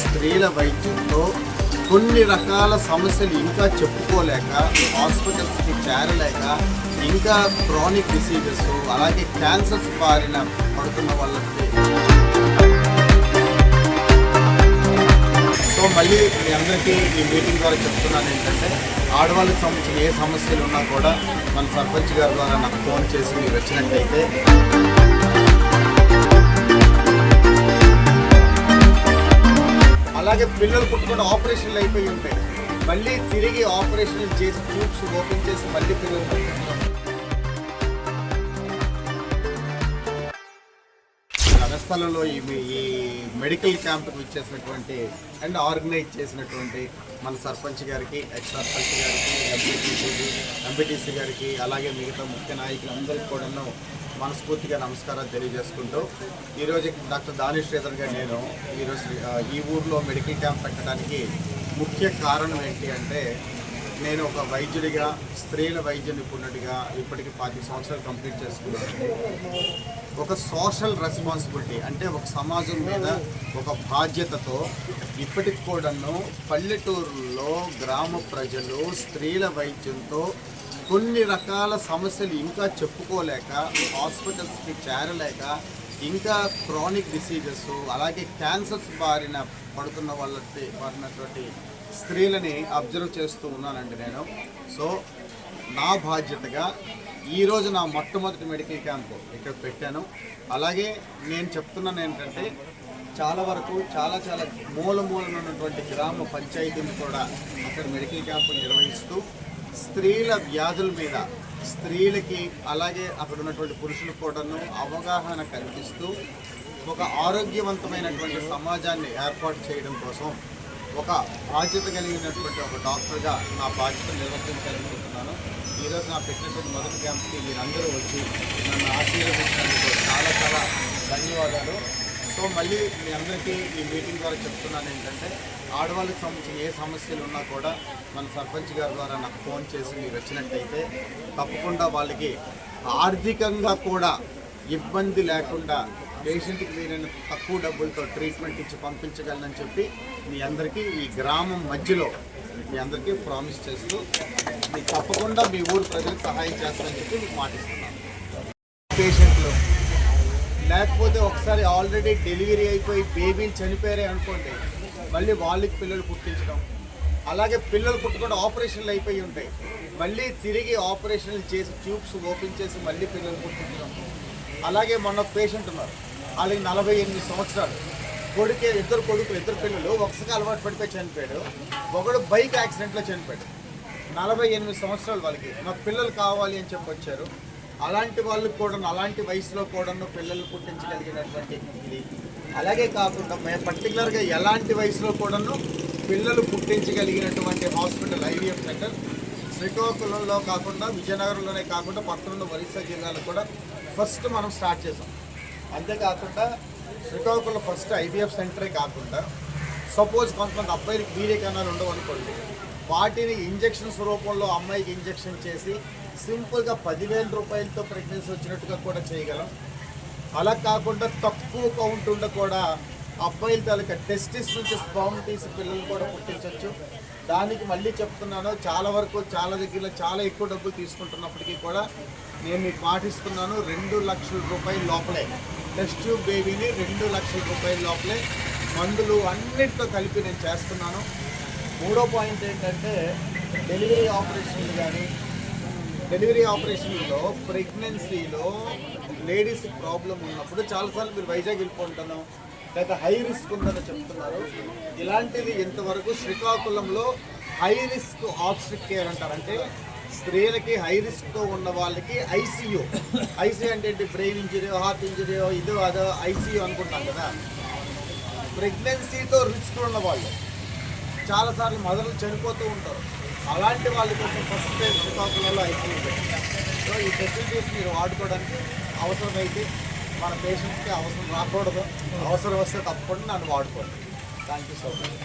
స్త్రీల వైద్యంతో కొన్ని రకాల సమస్యలు ఇంకా చెప్పుకోలేక హాస్పిటల్స్కి చేరలేక ఇంకా క్రానిక్ డిసీజెస్ అలాగే క్యాన్సర్స్ బారిన పడుతున్న వాళ్ళకి. సో మళ్ళీ మీ అందరికీ ఈ మీటింగ్ ద్వారా చెప్తున్నాను ఏంటంటే ఆడవాళ్ళకి సంబంధించిన ఏ సమస్యలు ఉన్నా కూడా మన సర్పంచ్ గారి ద్వారా నాకు ఫోన్ చేసి మీరు వచ్చినట్టయితే అలాగే పిల్లలు పుట్టుకుంటే ఆపరేషన్లు అయిపోయి ఉంటాయి. మళ్ళీ తిరిగి ఆపరేషన్లు చేసి ట్యూబ్స్ ఓపెన్ చేసి మళ్ళీ పిల్లలు పుట్టించడం ఈ ఈ మెడికల్ క్యాంప్కి ఇచ్చేసినటువంటి అండ్ ఆర్గనైజ్ చేసినటువంటి మన సర్పంచ్ గారికి ఎక్స్ సర్పంచ్ గారికి ఎంపీటీసీ ఎంపీటీసీ గారికి అలాగే మిగతా ముఖ్య నాయకులందరికీ కూడాను మనస్ఫూర్తిగా నమస్కారాలు తెలియజేసుకుంటూ ఈరోజు డాక్టర్ దాని శ్రీధర్ గారు నేను ఈరోజు ఈ ఊర్లో మెడికల్ క్యాంప్ పెట్టడానికి ముఖ్య కారణం ఏంటి అంటే నేను ఒక వైద్యుడిగా స్త్రీల వైద్య నిపుణుడిగా ఇప్పటికి పది సంవత్సరాలు కంప్లీట్ చేసుకున్నాను. ఒక సోషల్ రెస్పాన్సిబిలిటీ అంటే ఒక సమాజం మీద ఒక బాధ్యతతో ఇప్పటికి కూడాను పల్లెటూరులో గ్రామ ప్రజలు స్త్రీల వైద్యంతో కొన్ని రకాల సమస్యలు ఇంకా చెప్పుకోలేక హాస్పిటల్స్కి చేరలేక ఇంకా క్రానిక్ డిసీజెస్ అలాగే క్యాన్సర్స్ బారిన పడుతున్న వాళ్ళకి పడినటువంటి స్త్రీలని అబ్జర్వ్ చేస్తూ ఉన్నానండి నేను. సో నా బాధ్యతగా ఈరోజు నా మొట్టమొదటి మెడికల్ క్యాంపు ఇక్కడ పెట్టాను. అలాగే నేను చెప్తున్నాను ఏంటంటే చాలా వరకు చాలా చాలా మూల మూలన ఉన్నటువంటి గ్రామ పంచాయతీని కూడా అక్కడ మెడికల్ క్యాంపులు నిర్వహిస్తూ స్త్రీల వ్యాధుల మీద స్త్రీలకి అలాగే అక్కడ ఉన్నటువంటి పురుషులకు కూడాను అవగాహన కల్పిస్తూ ఒక ఆరోగ్యవంతమైనటువంటి సమాజాన్ని ఏర్పాటు చేయడం కోసం ఒక బాధ్యత కలిగినటువంటి ఒక డాక్టర్గా నా బాధ్యత నిర్వర్తించాలనుకుంటున్నాను. ఈరోజు నా పెట్టినటువంటి మొదటి క్యాంప్కి మీరందరూ వచ్చి నన్ను ఆశీర్వదించినందుకు చాలా చాలా ధన్యవాదాలు. సో మళ్ళీ మీ అందరికీ ఈ మీటింగ్ ద్వారా చెప్తున్నాను ఏంటంటే ఆడవాళ్ళకి సంబంధించిన ఏ సమస్యలు ఉన్నా కూడా మన సర్పంచ్ గారి ద్వారా నాకు ఫోన్ చేసి మీరు వచ్చినట్టయితే తప్పకుండా వాళ్ళకి ఆర్థికంగా కూడా ఇబ్బంది లేకుండా పేషెంట్కి నేను తక్కువ డబ్బులతో ట్రీట్మెంట్ ఇచ్చి పంపించగలనని చెప్పి మీ అందరికీ ఈ గ్రామం మధ్యలో మీ అందరికీ ప్రామిస్ చేస్తూ మీకు తప్పకుండా మీ ఊరు ప్రజలకు సహాయం చేస్తానని చెప్పి మీకు మాటిస్తున్నాను. పేషెంట్ లేకపోతే ఒకసారి ఆల్రెడీ డెలివరీ అయిపోయి బేబీని చనిపోయారే అనుకోండి మళ్ళీ వాళ్ళకి పిల్లలు పుట్టించడం. అలాగే పిల్లలు పుట్టుకుంటే ఆపరేషన్లు అయిపోయి ఉంటాయి. మళ్ళీ తిరిగి ఆపరేషన్లు చేసి ట్యూబ్స్ ఓపెన్ చేసి మళ్ళీ పిల్లలు పుట్టించడం. అలాగే మొన్న పేషెంట్ ఉన్నారు. వాళ్ళకి నలభై ఎనిమిది సంవత్సరాలు. కొడుకే ఇద్దరు కొడుకులు ఇద్దరు పిల్లలు ఒకసారి అలవాటు పడిపోయి చనిపోయాడు. ఒకడు బైక్ యాక్సిడెంట్లో చనిపోయాడు. నలభై ఎనిమిది సంవత్సరాలు వాళ్ళకి. మా పిల్లలు కావాలి అని చెప్పి వచ్చారు. అలాంటి వాళ్ళకి కూడా అలాంటి వయసులో కూడా పిల్లలు పుట్టించగలిగినటువంటి ఇది అలాగే కాకుండా మేము పర్టికులర్గా ఎలాంటి వయసులో కూడాను పిల్లలు పుట్టించగలిగినటువంటి హాస్పిటల్ ఐవీఎఫ్ సెంటర్. శ్రీకాకుళంలో కాకుండా విజయనగరంలోనే కాకుండా పక్కనున్న ఒరిస్సా జిల్లాలో కూడా ఫస్ట్ మనం స్టార్ట్ చేసాం అంతేకాకుండా శ్రీకాకుళం ఫస్ట్ ఐవీఎఫ్ సెంటరే కాకుండా సపోజ్ కొంతమంది అబ్బాయికి వీరే కణాలు ఉండవు అనుకోండి వాటిని ఇంజెక్షన్స్ రూపంలో అమ్మాయికి ఇంజెక్షన్ చేసి సింపుల్గా పదివేల రూపాయలతో ప్రెగ్నెన్సీ వచ్చినట్టుగా కూడా చేయగలం. అలా కాకుండా తక్కువ కౌంట్ ఉండ కూడా అబ్బాయిల తాలూకా టెస్టిస్ నుంచి స్పామ్ తీసి పిల్లలు కూడా పుట్టించవచ్చు దానికి మళ్ళీ చెప్తున్నాను చాలా వరకు చాలా దగ్గర చాలా ఎక్కువ డబ్బులు తీసుకుంటున్నప్పటికీ కూడా నేను మీకు పాటిస్తున్నాను రెండు లక్షల రూపాయల లోపలే. టెస్ట్ ట్యూబ్ బేబీని రెండు లక్షల రూపాయల లోపలే. మందులు అన్నింటితో కలిపి నేను చేస్తున్నాను. మూడో పాయింట్ ఏంటంటే డెలివరీ ఆపరేషన్లు కానీ డెలివరీ ఆపరేషన్లో ప్రెగ్నెన్సీలో లేడీస్ ప్రాబ్లం ఉన్నప్పుడు చాలాసార్లు మీరు వైజాగ్ వెళ్ళిపోతాను లేదా హై రిస్క్ ఉందని చెప్తున్నారు. ఇలాంటిది ఇంతవరకు శ్రీకాకుళంలో హై రిస్క్ ఆప్స్టిక్ కేర్ అంటారు. అంటే స్త్రీలకి హై రిస్క్తో ఉన్న వాళ్ళకి ఐసీయూ. ఐసీయూ అంటే ఏంటి? బ్రెయిన్ ఇంజరీ హార్ట్ ఇంజరీ ఇదో అదో ఐసీయూ అనుకుంటాం కదా. ప్రెగ్నెన్సీతో రిస్క్ ఉన్న వాళ్ళు. చాలాసార్లు మదర్లు చనిపోతూ ఉంటారు. అలాంటి వాళ్ళ కోసం ఫస్ట్ టైం శ్రీకాకుళంలో ఐసీయూ సో ఈ ఫెసిలిటీస్ మీరు వాడుకోవడానికి అవసరమైతే మన పేషెంట్స్కి అవసరం రాకూడదు. అవసరం వస్తే తప్పకుండా నన్ను వాడుకోండి. Thank you so much